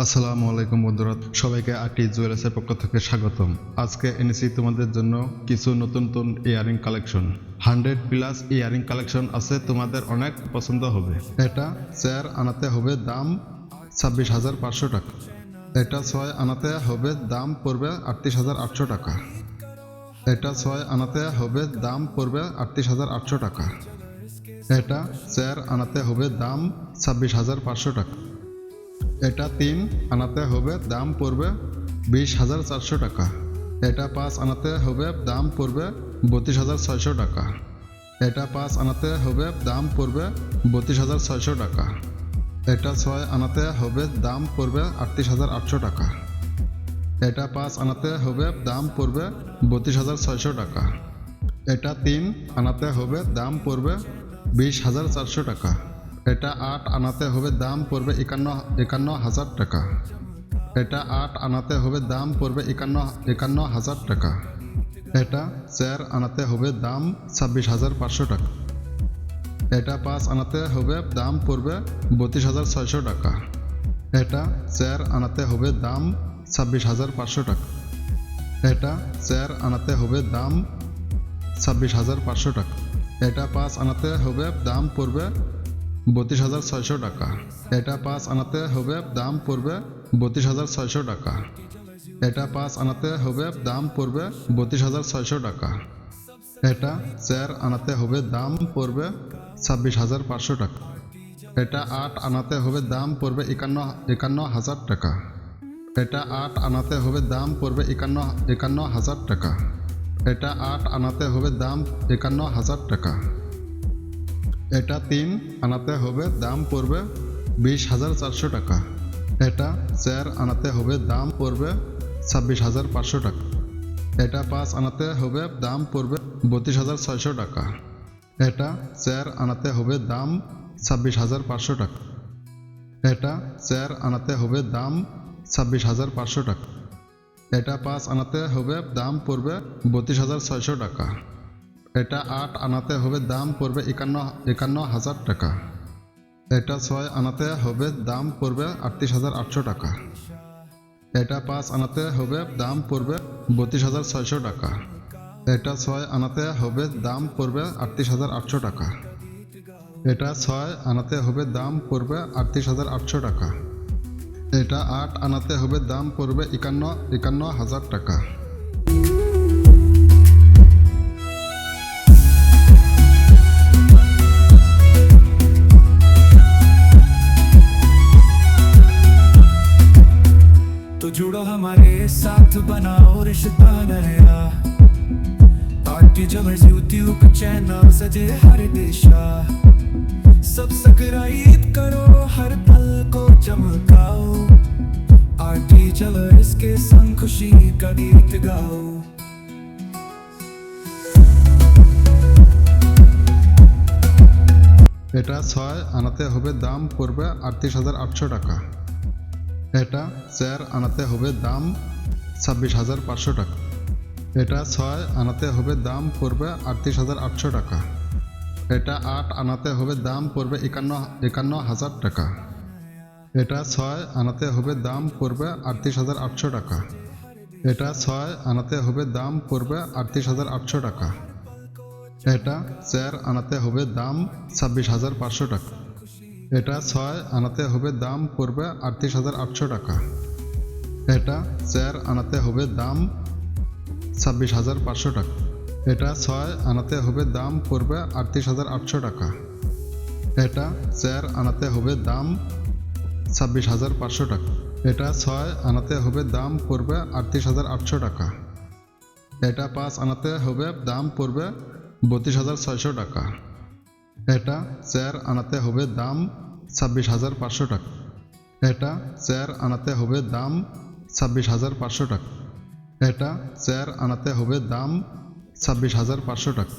আসসালামু আলাইকুম বন্ধুরা, সবাইকে আটি জুয়েলার্সের পক্ষ থেকে স্বাগতম। আজকে এনেছি তোমাদের জন্য কিছু নতুন নতুন earring collection. Hundred plus earring collection আছে, তোমাদের অনেক পছন্দ হবে। এটা চেয়ার আনাতে হবে দাম ছাব্বিশ হাজার পাঁচশো টাকা। এটা ছয় আনাতে হবে দাম পড়বে আটত্রিশ হাজার আটশো টাকা। এটা ছয় আনাতে হবে দাম পড়বে আটত্রিশ হাজার আটশো টাকা। এটা চেয়ার আনাতে হবে দাম ছাব্বিশ হাজার পাঁচশো টাকা। এটা তিন আনাতে হবে, দাম পড়বে বিশ হাজার চারশো টাকা। এটা পাঁচ আনাতে হবে, দাম পড়বে বত্রিশ হাজার ছয়শো টাকা। এটা পাঁচ আনাতে হবে, দাম পড়বে বত্রিশ হাজার ছয়শো টাকা। এটা ছয় আনাতে হবে, দাম পড়বে আটত্রিশ হাজার আটশো টাকা। এটা পাঁচ আনাতে হবে, দাম পড়বে বত্রিশ হাজার ছয়শো টাকা। এটা তিন আনাতে হবে, দাম পড়বে বিশ হাজার চারশো টাকা। এটা আট আনাতে হবে, দাম পড়বে একান্ন একান্ন হাজার টাকা। এটা আট আনাতে হবে, দাম পড়বে একান্ন একান্ন হাজার টাকা। এটা চার আনাতে হবে, দাম ছাব্বিশ হাজার পাঁচশো টাকা। এটা পাঁচ আনাতে হবে, দাম পড়বে বত্রিশ হাজার ছয়শো টাকা। এটা চার আনাতে হবে, দাম ছাব্বিশ হাজার পাঁচশো টাকা। এটা চার আনাতে হবে, দাম ছাব্বিশ হাজার পাঁচশো টাকা। এটা পাঁচ আনাতে হবে, দাম পড়বে বত্রিশ হাজার ছয়শো টাকা। এটা পাঁচ আনাতে হবে, দাম পড়বে বত্রিশ হাজার ছয়শো টাকা। এটা পাঁচ আনাতে হবে, দাম পড়বে বত্রিশ হাজার ছয়শো টাকা। এটা চার আনাতে হবে, দাম পড়বে ছাব্বিশ হাজার পাঁচশো টাকা। এটা আট আনাতে হবে, দাম পড়বে একান্ন একান্ন হাজার টাকা। এটা আট আনাতে হবে, দাম পড়বে একান্ন একান্ন হাজার টাকা। এটা আট আনাতে হবে, দাম একান্ন হাজার টাকা। এটা তিন আনাতে হবে, দাম পড়বে বিশ হাজার চারশো টাকা। এটা চার আনাতে হবে, দাম পড়বে ছাব্বিশ হাজার পাঁচশো টাকা। এটা পাঁচ আনাতে হবে, দাম পড়বে বত্রিশ হাজার ছয়শো টাকা। এটা চার আনাতে হবে, দাম ছাব্বিশ হাজার পাঁচশো টাকা। এটা চার আনাতে হবে, দাম ছাব্বিশ হাজার পাঁচশো টাকা। এটা পাঁচ আনাতে হবে, দাম পড়বে বত্রিশ হাজার ছয়শো টাকা। এটা আট আনাতে হবে, দাম পড়বে একান্ন একান্ন হাজার টাকা। এটা ছয় আনাতে হবে, দাম পড়বে আটত্রিশ হাজার আটশো টাকা। এটা পাঁচ আনাতে হবে, দাম পড়বে বত্রিশ হাজার ছয়শো টাকা। এটা ছয় আনাতে হবে, দাম পড়বে আটত্রিশ হাজার আটশো টাকা। এটা ছয় আনাতে হবে, দাম পড়বে আটত্রিশ হাজার আটশো টাকা। এটা আট আনাতে হবে, দাম পড়বে একান্ন একান্ন হাজার টাকা। चैनल सजे हर दिशा सब्सक्राइब करो हर पल को चमकाओ आरटी जलर्स के संग खुशी का गीत गाओ এটা ছয় আনাতে হবে দাম পড়বে আটত্রিশ হাজার আটশো টাকা এটা চার আনাতে হবে দাম ছাব্বিশ হাজার পাঁচশো টাকা এটা ছয় আনাতে হবে, দাম পড়বে আটত্রিশ হাজার আটশো টাকা। এটা আট আনাতে হবে, দাম পড়বে একান্ন একান্ন হাজার টাকা। এটা ছয় আনাতে হবে, দাম পড়বে আটত্রিশ হাজার আটশো টাকা। এটা ছয় আনাতে হবে, দাম পড়বে আটত্রিশ হাজার আটশো টাকা। এটা চার আনাতে হবে, দাম ছাব্বিশ হাজার পাঁচশো টাকা। এটা ছয় আনাতে হবে, দাম পড়বে আটত্রিশ হাজার আটশো টাকা। এটা চার আনাতে হবে, দাম ছাব্বিশ হাজার পাঁচশো টাকা। এটা ছয় আনাতে হবে দাম পড়বে আটত্রিশ হাজার আটশো টাকা। এটা চার আনাতে হবে দাম ছাব্বিশ হাজার পাঁচশো টাকা। এটা ছয় আনাতে হবে দাম পড়বে আটত্রিশ হাজার আটশো টাকা। এটা পাঁচ আনাতে হবে দাম পড়বে বত্রিশ হাজার ছয়শো টাকা। এটা চার আনাতে হবে দাম ছাব্বিশ হাজার পাঁচশো টাকা। এটা চার আনাতে হবে দাম ছাব্বিশ হাজার পাঁচশো টাকা। এটা চার আনাতে হবে দাম ছাব্বিশ হাজার পাঁচশো টাকা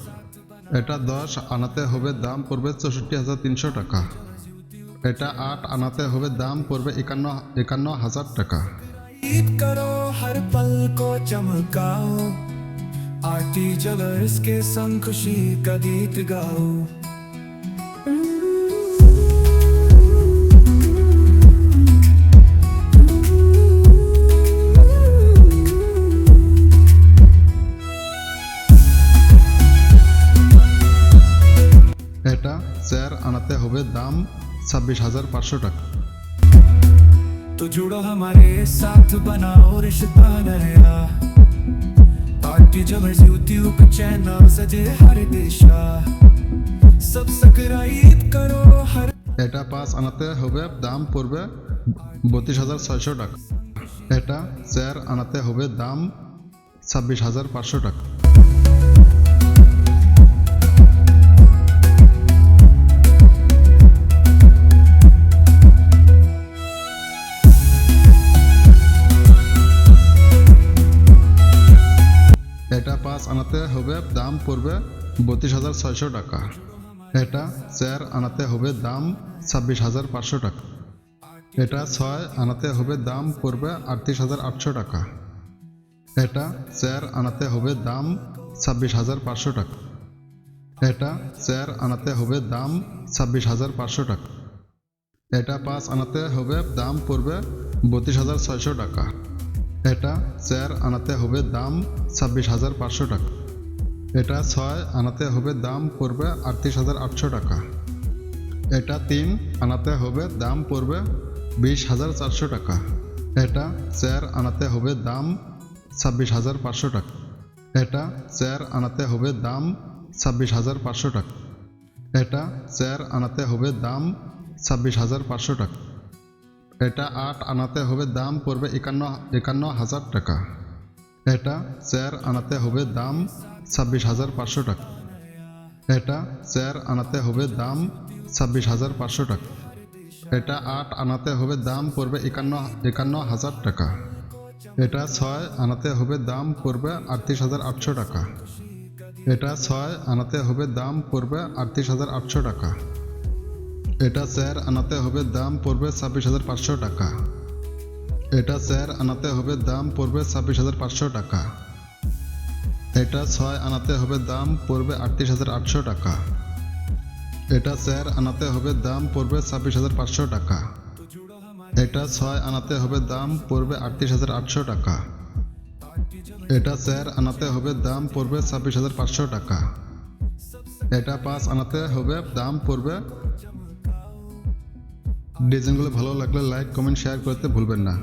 এটা দশ আনাতে হবে দাম পড়বে চৌষট্টি হাজার তিনশো টাকা এটা আট আনাতে হবে দাম পড়বে একান্ন একান্ন হাজার টাকা गीत करो हर पल को चमकाओ आरती जलर्स के संग खुशी का गीत गाओ ছাব্বিশ হাজার পাঁচশো টাকা तो जुड़ो हमारे साथ बनाओ रिश्ता नया पार्टी जमर्स यूट्यूब चैनल सजे हर दिशा सब्सक्राइब करो हर এটা পাঁচ আনাতে হবে দাম পড়বে বত্রিশ হাজার ছয়শো টাকা এটা চার আনাতে হবে দাম ছাব্বিশ হাজার পাঁচশো টাকা পাঁচ আনাতে হবে, দাম পড়বে বত্রিশ হাজার ছয়শো টাকা। এটা চেয়ার আনাতে হবে, দাম ছাব্বিশ হাজার পাঁচশো টাকা। এটা ছয় আনাতে হবে, দাম পড়বে আটত্রিশ হাজার আটশো টাকা। এটা চেয়ার আনাতে হবে, দাম ছাব্বিশ হাজার পাঁচশো টাকা। এটা চেয়ার আনাতে হবে, দাম ছাব্বিশ হাজার পাঁচশো টাকা। এটা পাঁচ আনাতে হবে, দাম পড়বে বত্রিশ হাজার ছয়শো টাকা। এটা চার আনাতে হবে দাম ছাব্বিশ হাজার পাঁচশো টাকা। এটা ছয় আনাতে হবে দাম পড়বে আটত্রিশ হাজার আটশো টাকা। এটা তিন আনাতে হবে দাম পড়বে বিশ হাজার চারশো টাকা। এটা চার আনাতে হবে দাম ছাব্বিশ হাজার পাঁচশো টাকা। এটা চার আনাতে হবে দাম ছাব্বিশ হাজার পাঁচশো টাকা। এটা চার আনাতে হবে দাম ছাব্বিশ হাজার পাঁচশো টাকা। এটা আট আনাতে হবে, দাম পড়বে একান্ন একান্ন হাজার টাকা। এটা চেয়ার আনাতে হবে, দাম ছাব্বিশ হাজার পাঁচশো টাকা। এটা চেয়ার আনাতে হবে, দাম ছাব্বিশ হাজার পাঁচশো টাকা। এটা আট আনাতে হবে, দাম পড়বে একান্ন একান্ন হাজার টাকা। এটা ছয় আনাতে হবে, দাম পড়বে আটত্রিশ হাজার আটশো টাকা। এটা ছয় আনাতে হবে, দাম পড়বে আটত্রিশ হাজার আটশো টাকা। এটা চার আনাতে হবে দাম পড়বে ছাব্বিশ হাজার পাঁচশো টাকা। এটা চার আনাতে হবে দাম পড়বে ছাব্বিশ হাজার পাঁচশো টাকা। এটা ছয় আনাতে হবে দাম পড়বে আটত্রিশ হাজার আটশো টাকা। এটা চার আনাতে হবে দাম পড়বে ছাব্বিশ হাজার পাঁচশো টাকা। এটা ছয় আনাতে হবে দাম পড়বে আটত্রিশ হাজার আটশো টাকা। এটা চার আনাতে হবে দাম পড়বে ছাব্বিশ হাজার পাঁচশো টাকা। এটা পাঁচ আনাতে হবে দাম পড়বে ডিজাইনগুলো ভালো লাগলে লাইক কমেন্ট শেয়ার করতে ভুলবেন না।